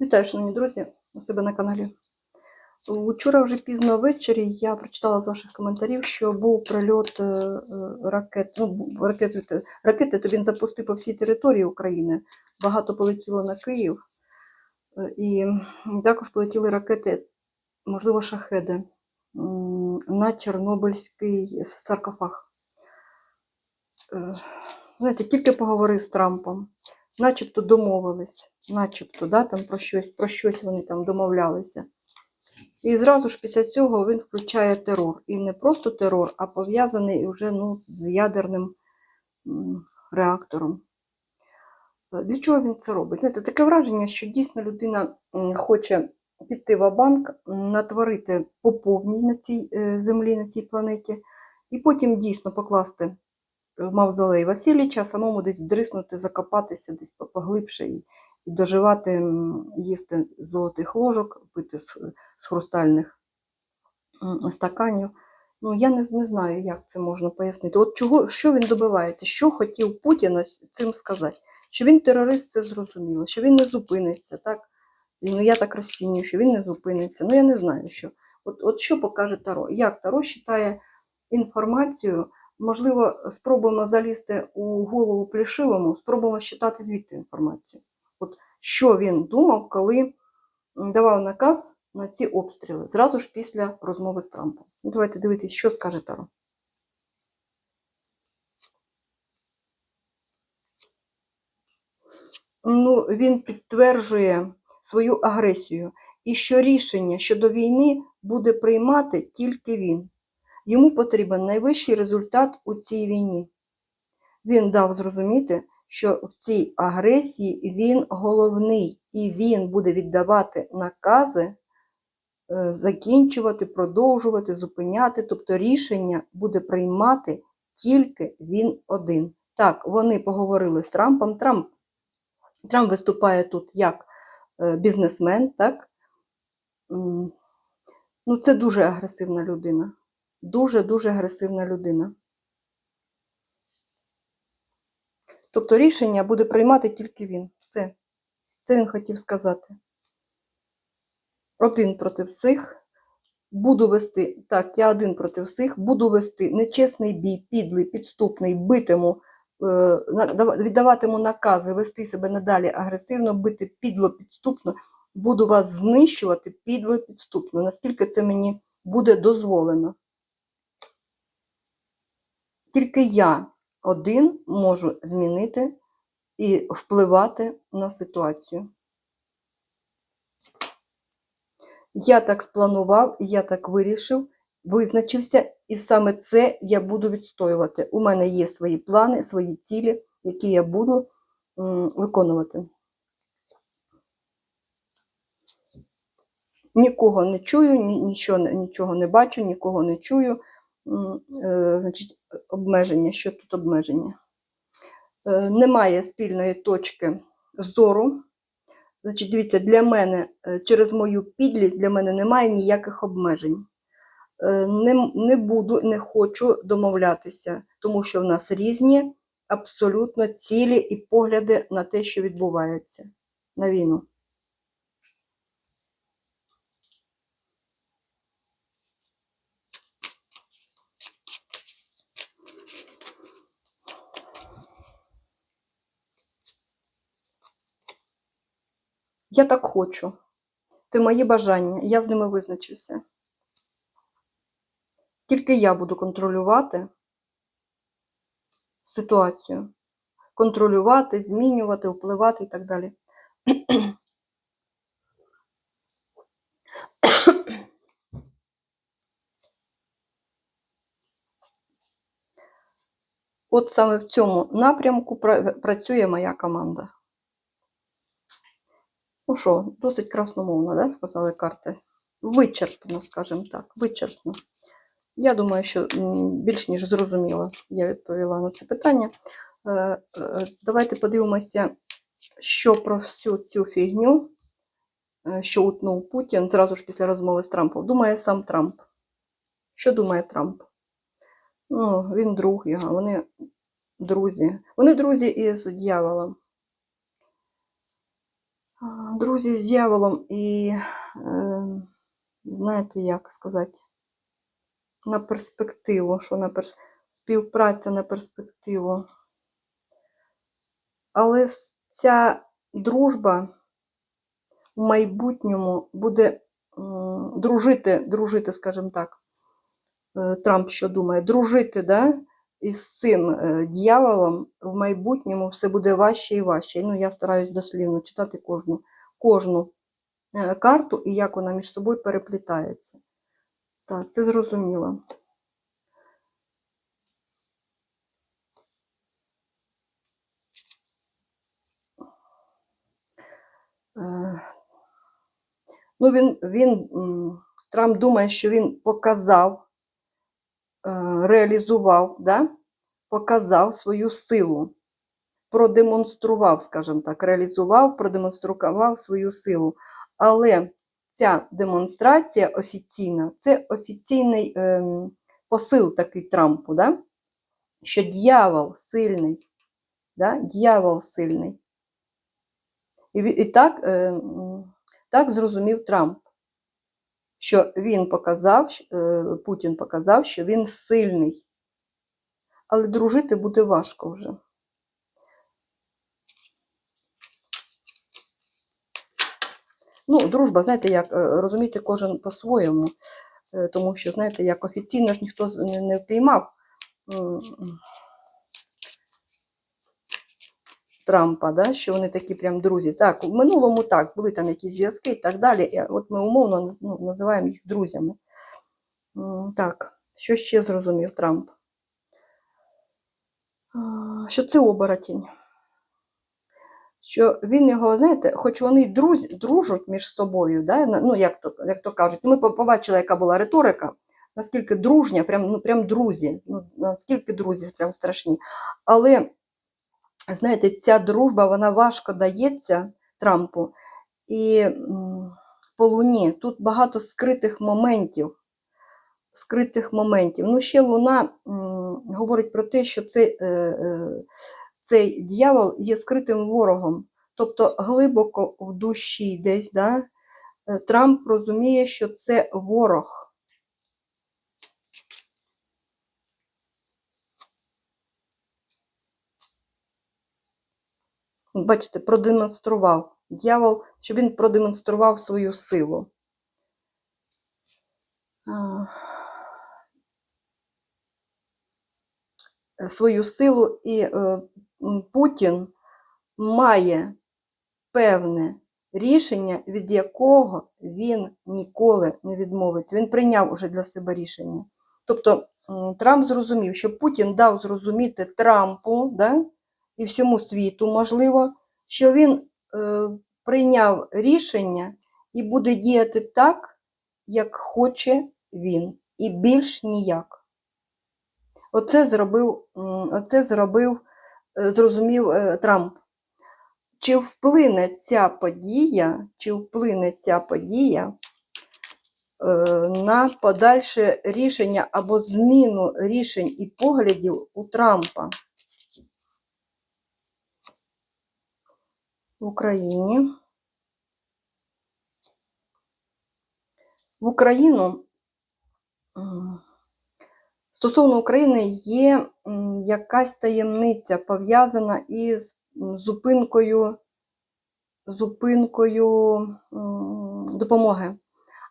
Вітаю, шановні друзі, у себе на каналі. Вчора вже пізно ввечері я прочитала з ваших коментарів, що був прильот е, е, ракет. Ну, ракети, ракети то він запустив по всій території України. Багато полетіло на Київ. Е, І також полетіли ракети, можливо, шахеди на Чорнобильський саркофаг. Знаєте, тільки поговорив з Трампом, начебто домовились, начебто, да, там про щось, про щось вони там домовлялися. І зразу ж після цього він включає терор. І не просто терор, а пов'язаний вже ну, з ядерним реактором. Е, Для чого він це робить? Знаєте, таке враження, що дійсно людина хоче піти в банк, натворити по повній на цій е, землі, на цій планеті, і потім дійсно покласти мавзолей Васильовича, самому десь здриснути, закопатися десь поглибше і, доживати, їсти з золотих ложок, пити з, хрустальних стаканів. Ну, я не, не знаю, як це можна пояснити. От чого, що він добивається, що хотів Путін цим сказати? Що він терорист, це зрозуміло, що він не зупиниться, так? Ну, я так розцінюю, що він не зупиниться. Ну, я не знаю, що. От, от що покаже Таро? Як Таро читає інформацію, можливо, спробуємо залізти у голову плішивому, спробуємо читати звідти інформацію. От що він думав, коли давав наказ на ці обстріли, зразу ж після розмови з Трампом. Ну, давайте дивитись, що скаже Таро. Ну, він підтверджує свою агресію і що рішення щодо війни буде приймати тільки він. Йому потрібен найвищий результат у цій війні. Він дав зрозуміти, що в цій агресії він головний, і він буде віддавати накази, е, закінчувати, продовжувати, зупиняти. Тобто рішення буде приймати тільки він один. Так, вони поговорили з Трампом. Трамп, Трамп виступає тут як е, бізнесмен, так? Ну, це дуже агресивна людина. Дуже-дуже агресивна людина. Тобто рішення буде приймати тільки він. Все. Це він хотів сказати. Один проти всіх. Буду вести, так, я один проти всіх, буду вести нечесний бій, підлий, підступний, битиму, е, віддаватиму накази, вести себе надалі агресивно, бити підло, підступно. Буду вас знищувати підло, підступно, наскільки це мені буде дозволено. Тільки я один можу змінити і впливати на ситуацію. Я так спланував, я так вирішив, визначився, і саме це я буду відстоювати. У мене є свої плани, свої цілі, які я буду виконувати. Нікого не чую, нічого, нічого не бачу, нікого не чую. Е, Значить, обмеження. Що тут обмеження? Е, Немає спільної точки зору. Значить, дивіться, для мене е, через мою підлість для мене немає ніяких обмежень. Не, не буду, не хочу домовлятися, тому що в нас різні абсолютно цілі і погляди на те, що відбувається на війну. Я так хочу. Це мої бажання, я з ними визначився. Тільки я буду контролювати ситуацію. Контролювати, змінювати, впливати і так далі. От саме в цьому напрямку пра- працює моя команда. Ну що, досить красномовно, да, сказали карти. Вичерпно, скажімо так, вичерпно. Я думаю, що більш ніж зрозуміло я відповіла на це питання. Е, е, Давайте подивимося, що про всю цю фігню, е, що утнув Путін зразу ж після розмови з Трампом, думає сам Трамп. Що думає Трамп? Ну, він друг його, вони друзі. Вони друзі із дьяволом. Друзі з дьяволом і, е, знаєте, як сказати, на перспективу, що на перс... співпраця на перспективу. Але ця дружба в майбутньому буде дружити, дружити, скажімо так, е, Трамп що думає, дружити да, із цим е, дьяволом в майбутньому все буде важче і важче. Ну, я стараюсь дослівно читати кожну, кожну е, карту і як вона між собою переплітається. Так, це зрозуміло. Е, Ну, він, він, Трамп думає, що він показав, реалізував, да? показав свою силу, продемонстрував, скажімо так, реалізував, продемонстрував свою силу. Але ця демонстрація офіційна це офіційний ем, посил такий Трампу, да? що дьявол сильний, да? дьявол сильний. І, і так, е, так зрозумів Трамп, що він показав, е, Путін показав, що він сильний. Але дружити буде важко вже. Ну, дружба, знаєте, як е, розумієте, кожен по-своєму. Е, Тому що, знаєте, як офіційно ж ніхто не, не впіймав Трампа, да, що вони такі прям друзі. Так, в минулому так, були там якісь зв'язки і так далі. От ми умовно ну, називаємо їх друзями. Так, що ще зрозумів Трамп? Що це оборотінь. Що він його, знаєте, хоч вони й друзі, дружать між собою, да, ну, як то, як то кажуть, ми побачили, яка була риторика, наскільки дружня, прям, ну, прям друзі, ну, наскільки друзі прям страшні. Але, знаєте, ця дружба, вона важко дається Трампу. І по Луні тут багато скритих моментів. Скритих моментів. Ну, ще Луна говорить про те, що цей, е, е, цей дьявол є скритим ворогом. Тобто глибоко в душі десь, да, е, Трамп розуміє, що це ворог. Бачите, продемонстрував дьявол, щоб він продемонстрував свою силу. Свою силу, і е, Путін має певне рішення, від якого він ніколи не відмовиться. Він прийняв уже для себе рішення. Тобто Трамп зрозумів, що Путін дав зрозуміти Трампу да, і всьому світу, можливо, що він е, прийняв рішення і буде діяти так, як хоче він, і більш ніяк. Оце зробив, оце зробив, е, зрозумів е, Трамп. Чи вплине ця подія, чи вплине ця подія е, на подальше рішення або зміну рішень і поглядів у Трампа в Україні? В Україну стосовно України є якась таємниця пов'язана із зупинкою, зупинкою допомоги.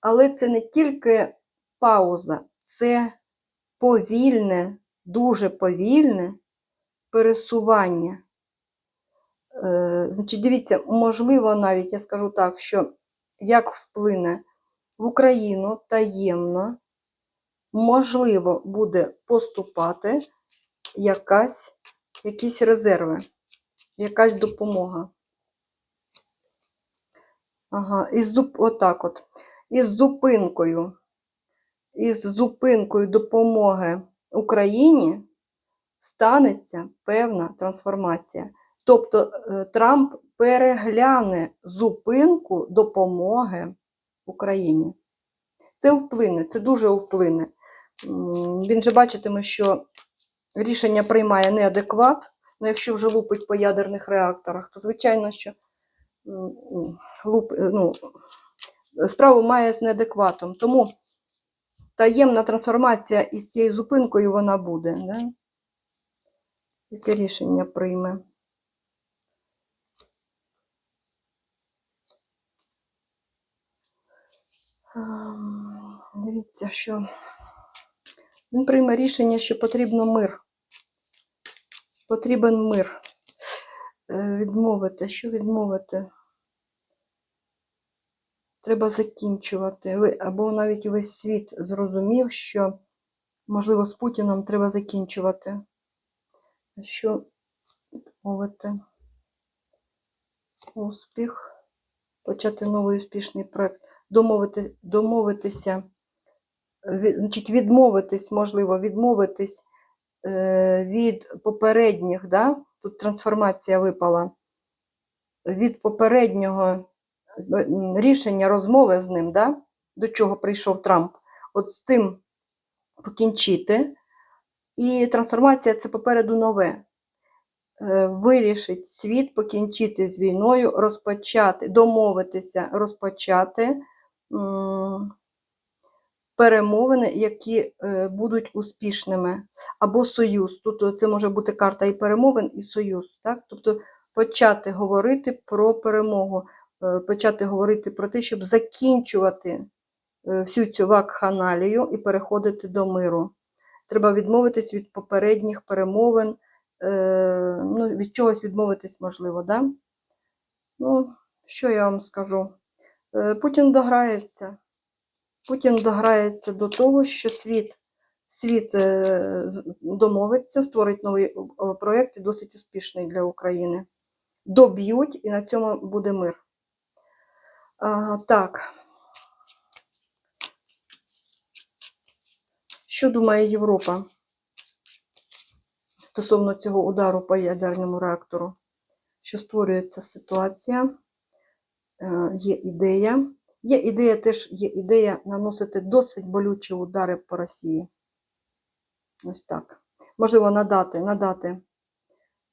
Але це не тільки пауза, це повільне, дуже повільне пересування. Е, Значить, дивіться, можливо, навіть я скажу так, що як вплине в Україну таємно, можливо, буде поступати якась, якісь резерви, якась допомога. Ага, із отак от. Із зупинкою, із зупинкою допомоги Україні станеться певна трансформація. Тобто е, Трамп перегляне зупинку допомоги Україні. Це вплине, це дуже вплине. Він же бачитиме, що рішення приймає неадекват. Ну, якщо вже лупить по ядерних реакторах, то звичайно, що луп, е, ну, справу має з неадекватом. Тому таємна трансформація із цією зупинкою вона буде. Да? Яке рішення прийме? Дивіться, що він прийме рішення, що потрібно мир. Потрібен мир. Е, Відмовити. Що відмовити? Треба закінчувати. Або навіть весь світ зрозумів, що, можливо, з Путіном треба закінчувати. Що відмовити? Успіх. Почати новий успішний проект. Домовити, домовитися, значить, відмовитись, можливо, відмовитись е, від попередніх, да? тут трансформація випала, від попереднього е, рішення розмови з ним, да? до чого прийшов Трамп, от з тим покінчити. І трансформація це попереду нове. Е, Вирішить світ покінчити з війною, розпочати, домовитися, розпочати перемовини, які е, будуть успішними, або союз. Тут це може бути карта і перемовин, і союз. Так? Тобто почати говорити про перемогу, е, почати говорити про те, щоб закінчувати е, всю цю вакханалію і переходити до миру. Треба відмовитись від попередніх перемовин, е, ну, від чогось відмовитись можливо. Да? Ну, що я вам скажу? Е, Путін дограється. Путін дограється до того, що світ, світ е, домовиться, створить новий е, проєкт і досить успішний для України. Доб'ють, і на цьому буде мир. А, так. Що думає Європа стосовно цього удару по ядерному реактору? Що створюється ситуація? Е, Є ідея. Є ідея теж є ідея наносити досить болючі удари по Росії. Ось так. Можливо, надати, надати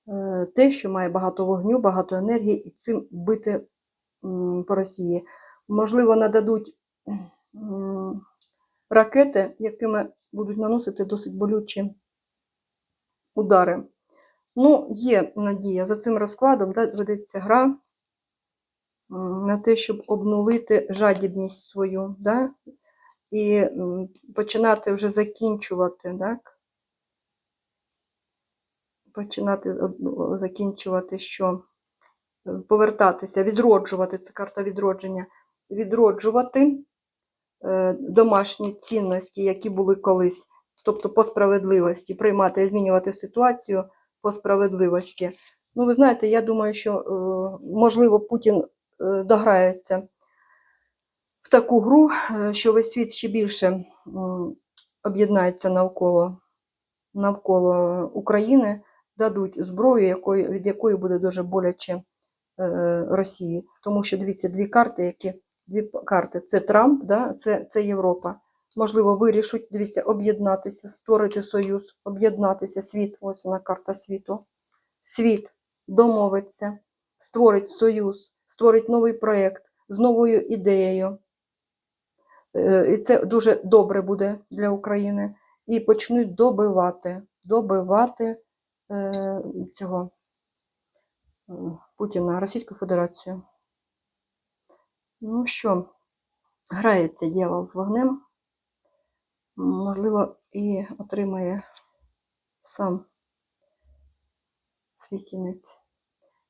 е, те, що має багато вогню, багато енергії, і цим бити по Росії. Можливо, нададуть ракети, якими будуть наносити досить болючі удари. Ну, є надія за цим розкладом, да, ведеться гра на те, щоб обнулити жадібність свою, да, і починати вже закінчувати, так? Починати закінчувати, що е, повертатися, відроджувати, це карта відродження, відроджувати е, домашні цінності, які були колись, тобто по справедливості, приймати і змінювати ситуацію по справедливості. Ну, ви знаєте, я думаю, що, е, можливо, Путін е, дограється в таку гру, е, що весь світ ще більше об'єднається навколо, навколо України, дадуть зброю, якої, від якої буде дуже боляче е, Росії. Тому що дивіться, дві карти, які дві карти це Трамп, да, це, це Європа. Можливо, вирішуть, дивіться, об'єднатися, створити союз, об'єднатися, світ, ось вона карта світу. Світ домовиться, створить союз, створить новий проєкт з новою ідеєю. Е, І це дуже добре буде для України. І почнуть добивати, добивати е, цього е, Путіна, Російську Федерацію. Ну що, грається дьявол з вогнем, можливо, і отримає сам свій кінець.